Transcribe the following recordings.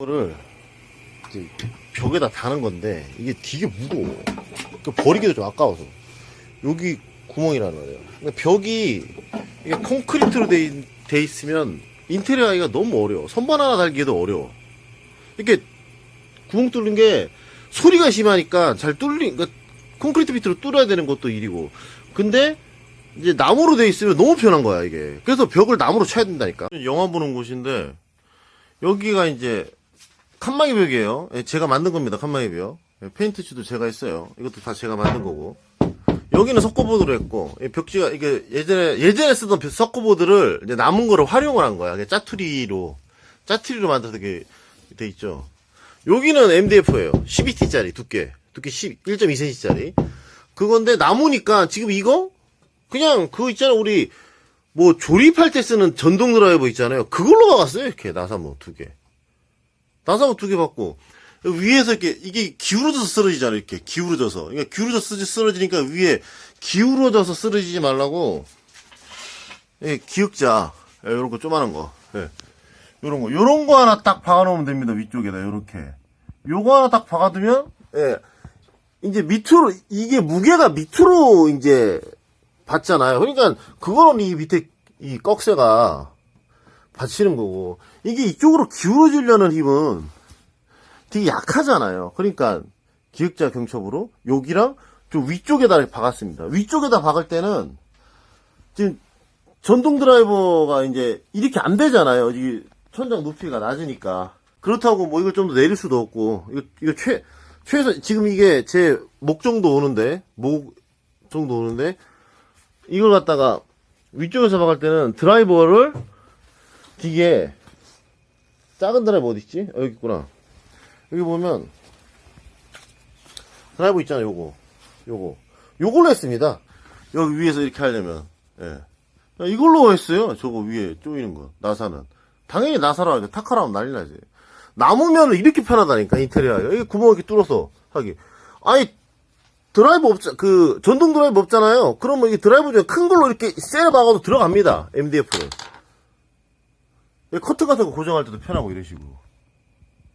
이거를 벽에다 다는 건데 이게 되게 무거워. 그 버리기도 좀 아까워서. 여기 구멍이란 말이에요. 근데 벽이 이게 콘크리트로 돼, 있- 돼 있으면 인테리어 하기가 너무 어려워. 선반 하나 달기에도 어려워. 이렇게 구멍 뚫는 게 소리가 심하니까 잘 뚫리, 그러니까 콘크리트 밑으로 뚫어야 되는 것도 일이고. 근데 이제 나무로 돼 있으면 너무 편한 거야, 이게. 그래서 벽을 나무로 쳐야 된다니까. 영화 보는 곳인데 여기가 이제 칸막이 벽이에요. 예, 제가 만든 겁니다. 칸막이 벽. 예, 페인트 칠도 제가 했어요. 이것도 다 제가 만든 거고. 여기는 석고보드로 했고 이 벽지가 이게 예전에 예전에 쓰던 벽- 석고보드를 이제 남은 거를 활용을 한 거야. 짜투리로 짜투리로 만들어서 이렇게 돼 있죠. 여기는 MDF예요. 12T짜리 두께 두께 10 1.2cm짜리 그건데 나무니까 지금 이거 그냥 그거 있잖아 우리 뭐 조립할 때 쓰는 전동 드라이버 있잖아요. 그걸로 박았어요. 이렇게 나사모 두 개. 나사모 두개 받고 위에서 이렇게 이게 기울어져서 쓰러지잖아 이렇게. 기울어져서. 그러니까 기울어져서 쓰- 쓰러지니까 위에 기울어져서 쓰러지지 말라고. 예, 기역자. 예, 요런 거 조그만한 거. 예. 요런 거. 요런 거 하나 딱 박아 놓으면 됩니다 위쪽에다. 요렇게. 요거 하나 딱 박아 두면 예. 이제 밑으로 이게 무게가 밑으로 이제 받잖아요. 그러니까 그거는 이 밑에 이 꺽쇠가 받치는 거고 이게 이쪽으로 기울어지려는 힘은 되게 약하잖아요. 그러니까 기획자 경첩으로 여기랑 좀 위쪽에다 박았습니다. 위쪽에다 박을 때는 지금 전동 드라이버가 이제 이렇게 안 되잖아요. 이 천장 높이가 낮으니까 그렇다고 뭐 이걸 좀 더 내릴 수도 없고 이거 이거 최 최소 지금 이게 제 목 정도 오는데 목 정도 오는데 이걸 갖다가 위쪽에서 박을 때는 드라이버를 뒤에 작은 드라이버 어디 있지? 어, 여기 있구나. 여기 보면 드라이버 있잖아요 요거. 요거. 요걸로 했습니다. 여기 위에서 이렇게 하려면. 예. 이걸로 했어요. 저거 위에 조이는 거. 나사는. 당연히 나사로 하죠. 타카로 하면 난리 나지. 나무면은 이렇게 편하다니까 인테리어가. 여기 구멍 이렇게 뚫어서 하기. 아니 드라이버 없자 그 전동 드라이버 없잖아요. 그러면 이 드라이버 중에 큰 걸로 이렇게 세려 박아도 들어갑니다. MDF는 커튼 같은 거 고정할 때도 편하고 식으로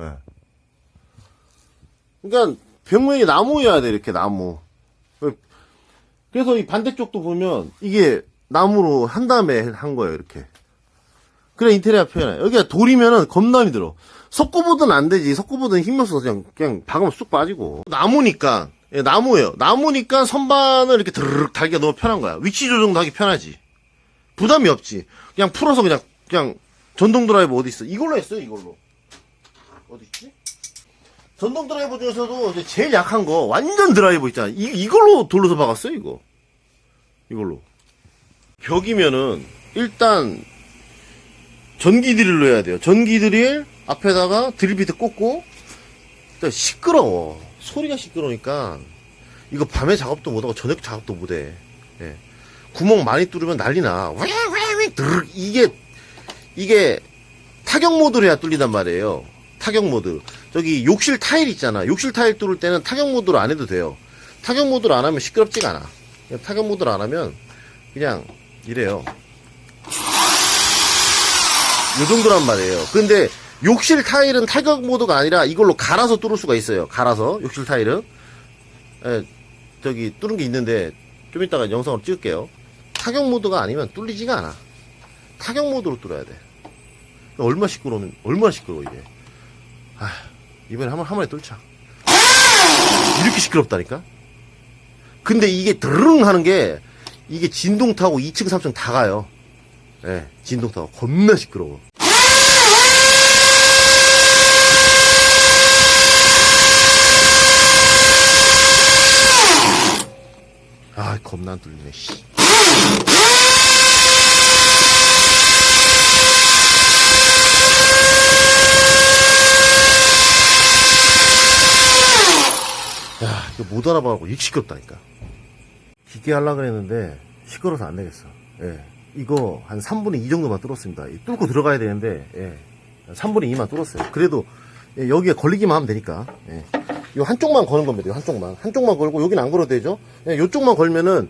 예. 그러니까 벽면이 나무여야 돼 이렇게 나무. 그래서 이 반대쪽도 보면 이게 나무로 한 다음에 한 거예요 이렇게. 그래 인테리어 표현해. 여기가 돌이면은 겁나 힘들어. 석고보드는 안 되지. 석고보드는 힘이 없어서 그냥 그냥 박으면 쑥 빠지고. 나무니까 예, 나무예요. 나무니까 선반을 이렇게 드르륵 달기가 너무 편한 거야. 위치 조정도 하기 편하지. 부담이 없지. 그냥 풀어서 그냥 그냥 전동 드라이버 어디 있어? 이걸로 했어요 이걸로. 어디 있지? 전동 드라이버 중에서도 제일 약한 거 완전 드라이버 있잖아. 이, 이걸로 돌려서 박았어요, 이거. 이걸로. 벽이면은 일단 전기 드릴로 해야 돼요. 전기 드릴 앞에다가 드릴 비트 꽂고 시끄러워. 소리가 시끄러우니까 이거 밤에 작업도 못하고 저녁 작업도 못해. 예. 구멍 많이 뚫으면 난리나. 왜왜왜 드르륵 이게 이게 타격 모드로 해야 뚫린단 말이에요. 타격 모드. 저기 욕실 타일 있잖아. 욕실 타일 뚫을 때는 타격 모드로 안 해도 돼요. 타격 모드로 안 하면 시끄럽지가 않아. 타격 모드로 안 하면 그냥 이래요. 요 정도란 말이에요. 근데 욕실 타일은 타격 모드가 아니라 이걸로 갈아서 뚫을 수가 있어요. 갈아서 욕실 타일은 예, 저기 뚫은 게 있는데 좀 이따가 영상으로 찍을게요. 타격 모드가 아니면 뚫리지가 않아. 타격 모드로 뚫어야 돼. 얼마 시끄러우면 얼마나 시끄러워 이게. 아, 이번에 한번 한 번에 뚫자. 이렇게 시끄럽다니까? 근데 이게 드릉 하는 게, 이게 진동 타고 2층, 3층 다 가요. 예, 진동 타고 겁나 시끄러워. 아, 겁나 안 뚫리네, 씨. 못 알아봐갖고 시끄럽다니까. 기계 하려고 그랬는데, 시끄러워서 안 되겠어. 예. 이거 한 3분의 2 정도만 뚫었습니다. 이 뚫고 들어가야 되는데, 예. 3분의 2만 뚫었어요. 그래도, 예, 여기에 걸리기만 하면 되니까, 예. 요 한쪽만 거는 겁니다. 요 한쪽만. 한쪽만 걸고, 여기는 안 걸어도 되죠? 예, 요쪽만 걸면은,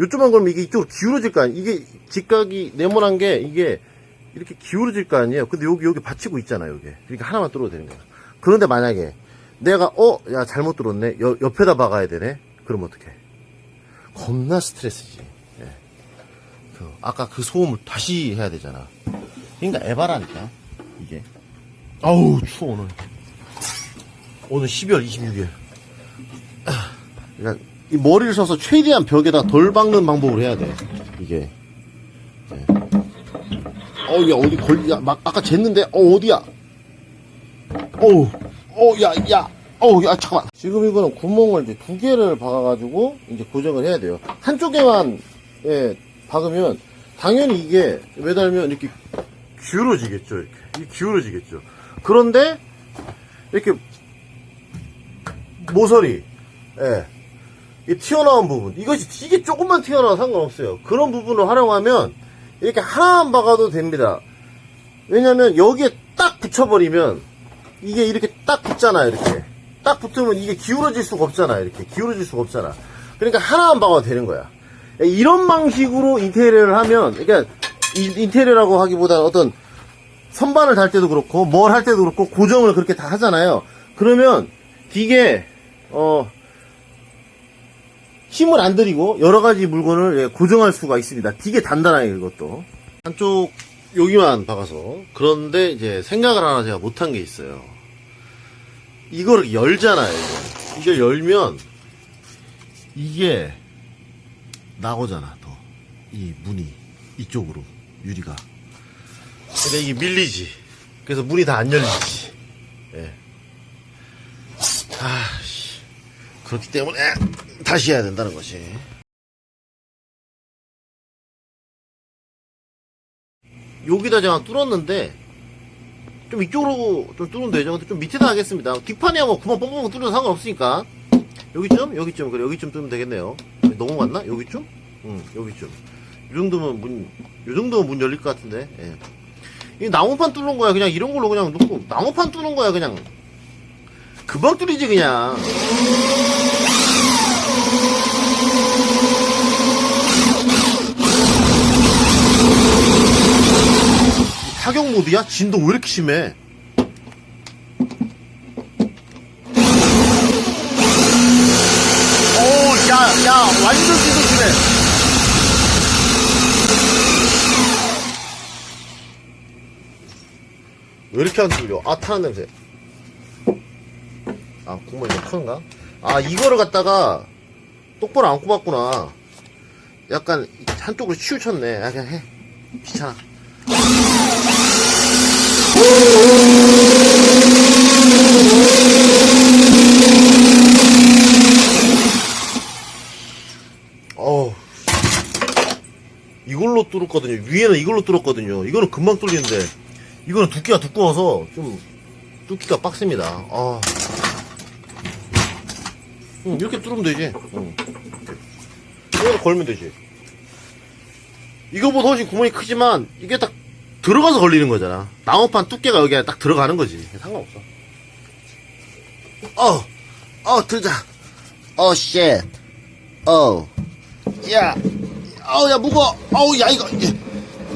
요쪽만 걸면 이게 이쪽으로 기울어질 거 아니에요. 이게 직각이 네모난 게, 이게 이렇게 기울어질 거 아니에요. 근데 여기, 여기 받치고 있잖아요, 여기. 그러니까 하나만 뚫어도 되는 거야. 그런데 만약에 내가, 어, 야, 잘못 뚫었네. 여- 옆에다 박아야 되네. 그럼 어떡해. 겁나 스트레스지. 예. 그, 아까 그 소음을 다시 해야 되잖아. 그러니까 에바라니까, 이게. 아우, 추워, 오늘. 오늘 12월 26일. 그러니까 이 머리를 써서 최대한 벽에다 덜 박는 방법으로 해야 돼. 이게. 네. 어, 야, 어디 걸, 야, 막, 아까 쟀는데, 어, 어디야? 어우, 어, 야, 야, 어우, 야, 잠깐만. 지금 이거는 구멍을 이제 두 개를 박아가지고, 이제 고정을 해야 돼요. 한쪽에만, 예, 박으면, 당연히 이게 매달면 이렇게 기울어지겠죠, 이렇게. 이게 기울어지겠죠. 그런데, 이렇게, 모서리, 예. 이 튀어나온 부분 이것이 이게 조금만 튀어나와 상관없어요 그런 부분을 활용하면 이렇게 하나만 박아도 됩니다 왜냐면 여기에 딱 붙여버리면 이게 이렇게 딱 붙잖아요 이렇게. 딱 붙으면 이게 기울어질 수가 없잖아요 이렇게. 기울어질 수가 없잖아. 그러니까 하나만 박아도 되는 거야. 이런 방식으로 인테리어를 하면 그러니까 이- 인테리어라고 하기보다 어떤 선반을 달 때도 그렇고 뭘 할 때도 그렇고 고정을 그렇게 다 하잖아요. 그러면 이게 어 힘을 안 들이고 여러 가지 물건을 예, 고정할 수가 있습니다. 되게 단단하게 이것도. 한쪽 여기만 박아서. 그런데 이제 생각을 하나 제가 못한 게 있어요. 이거를 열잖아요. 이거. 이걸 열면 이게 나오잖아. 더이 문이 이쪽으로 유리가. 근데 이게 밀리지. 그래서 문이 다 안 열리지. 예. 아, 씨. 그렇기 때문에 다시 해야 된다는 것이. 여기다 제가 뚫었는데 좀 이쪽으로 좀 뚫으면 되죠. 근데 좀 밑에다 하겠습니다. 뒷판이야 뭐 구멍 뻥뻥 뚫어도 상관없으니까 여기쯤 여기쯤 그래 여기쯤 뚫으면 되겠네요. 너무 갔나? 여기쯤? 응 여기쯤. 이 정도면 문, 이 정도면 문 열릴 것 같은데. 예. 이 나무판 뚫는 거야. 그냥 이런 걸로 그냥 놓고 나무판 뚫는 거야. 그냥 금방 뚫리지 그냥. 모드야? 진동 왜 이렇게 심해? 오, 야, 야, 완전 진동 심해. 왜 이렇게 안 뚫려? 아, 타는 냄새. 아, 국물 이거 큰가? 아, 이거를 갖다가 똑바로 안 꼽았구나. 약간 한쪽으로 치우쳤네. 아, 그냥 해. 귀찮아. 이걸로 뚫었거든요. 위에는 이걸로 뚫었거든요. 이거는 금방 뚫리는데, 이거는 두께가 두꺼워서 좀 뚫기가 빡셉니다. 아. 응, 이렇게 뚫으면 되지. 응. 이거 걸면 되지. 이거보다 훨씬 구멍이 크지만, 이게 딱 들어가서 걸리는 거잖아. 나무판 두께가 여기에 딱 들어가는 거지. 상관없어. 어, 어, 들자. 어, 쉣. 어, 야, 어, 야, 무거워. 어우, 야, 이거, 야,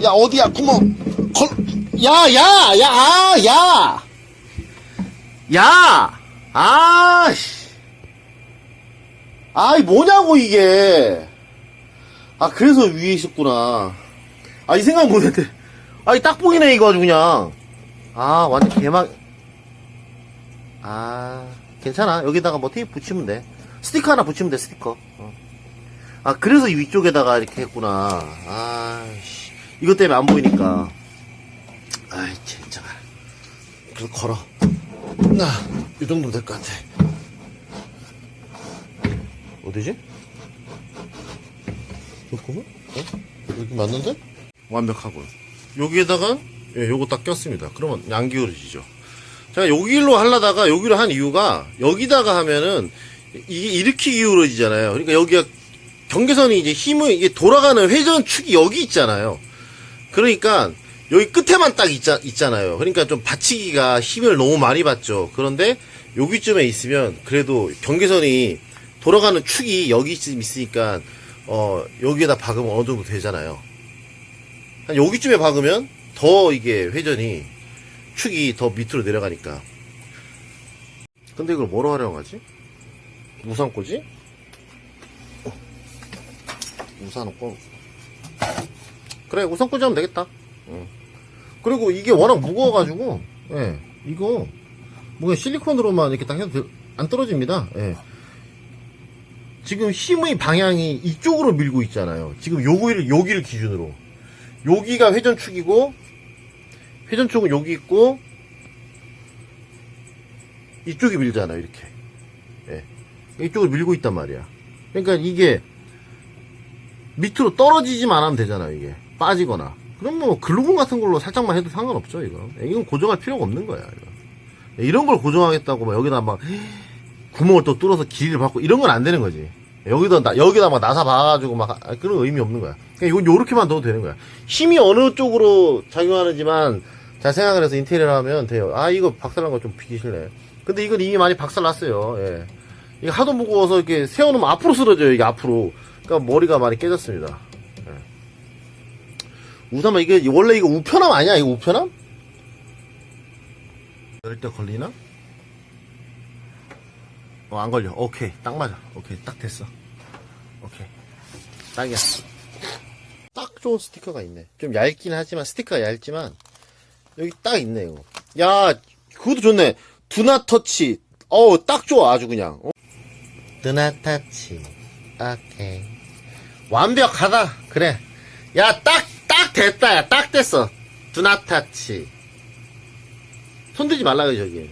야, 어디야, 구멍. 걸, 야, 야, 야, 아, 야. 야, 아, 씨. 아이, 뭐냐고, 이게. 아, 그래서 위에 있었구나. 아, 이 생각 못했대. 아, 이딱 보이네, 이거 아주 그냥. 아, 완전 개막. 아, 괜찮아. 여기다가 뭐 테이프 붙이면 돼. 스티커 하나 붙이면 돼, 스티커. 어. 아, 그래서 이 위쪽에다가 이렇게 했구나. 아, 씨. 이것 때문에 안 보이니까. 아이, 진짜. 그래서 걸어. 나, 이 정도면 될 것 같아. 어디지? 잠깐만. 어? 여기 맞는데? 완벽하고요. 여기에다가, 예, 요거 딱 꼈습니다. 그러면 안 기울어지죠. 제가 여기로 하려다가 여기로 한 이유가, 여기다가 하면은, 이게 이렇게 기울어지잖아요. 그러니까 여기가 경계선이 이제 힘을 이게 돌아가는 회전 축이 여기 있잖아요. 그러니까 여기 끝에만 딱 있자, 있잖아요. 그러니까 좀 받치기가 힘을 너무 많이 받죠. 그런데 여기쯤에 있으면 그래도 경계선이 돌아가는 축이 여기쯤 있으니까 어 여기에다 박으면 어느 정도 되잖아요. 한 여기쯤에 박으면 더 이게 회전이 축이 더 밑으로 내려가니까 근데 이걸 뭐로 활용하지? 우산 꽂이? 어. 우산은 꽂 그래 우산 꽂이 하면 되겠다 응. 그리고 이게 워낙 무거워가지고 예 이거 뭔가 실리콘으로만 이렇게 딱 해도 돼- 안 떨어집니다 예. 지금 힘의 방향이 이쪽으로 밀고 있잖아요 지금 요기를 여기를 기준으로 여기가 회전축이고 회전축은 여기 있고 이쪽이 밀잖아요 이렇게. 예. 이쪽을 밀고 있단 말이야. 그러니까 이게 밑으로 떨어지지만 하면 되잖아요 이게. 빠지거나. 그럼 뭐 글루건 같은 걸로 살짝만 해도 상관없죠 이거. 이건 고정할 필요가 없는 거야 이거. 이런 걸 고정하겠다고 막 여기다 막 구멍을 또 뚫어서 길이를 받고 이런 건 안 되는 거지 여기다 나- 여기다 막 나사 박아가지고 막 아, 그런 의미 없는 거야 그냥 이건 요렇게만 넣어도 되는 거야 힘이 어느 쪽으로 작용하는지만 잘 생각을 해서 인테리어를 하면 돼요 아 이거 박살난 거 좀 비기 싫네 근데 이건 이미 많이 박살났어요 예. 이게 하도 무거워서 이렇게 세워놓으면 앞으로 쓰러져요 이게 앞으로 그러니까 머리가 많이 깨졌습니다 예. 우산만 이게 원래 이거 우편함 아니야 이거 우편함? 열때 걸리나? 어, 안 걸려. 오케이. 딱 맞아. 오케이. 딱 됐어. 오케이. 딱이야. 딱 좋은 스티커가 있네. 좀 얇긴 하지만, 스티커가 얇지만, 여기 딱 있네, 이거. 야, 그것도 좋네. 두나 터치. 어우, 딱 좋아, 아주 그냥. 어? 두나 터치. 오케이. 완벽하다. 그래. 야, 딱, 딱 됐다, 야. 딱 됐어. 두나 터치. 손들지 말라, 그래, 저기.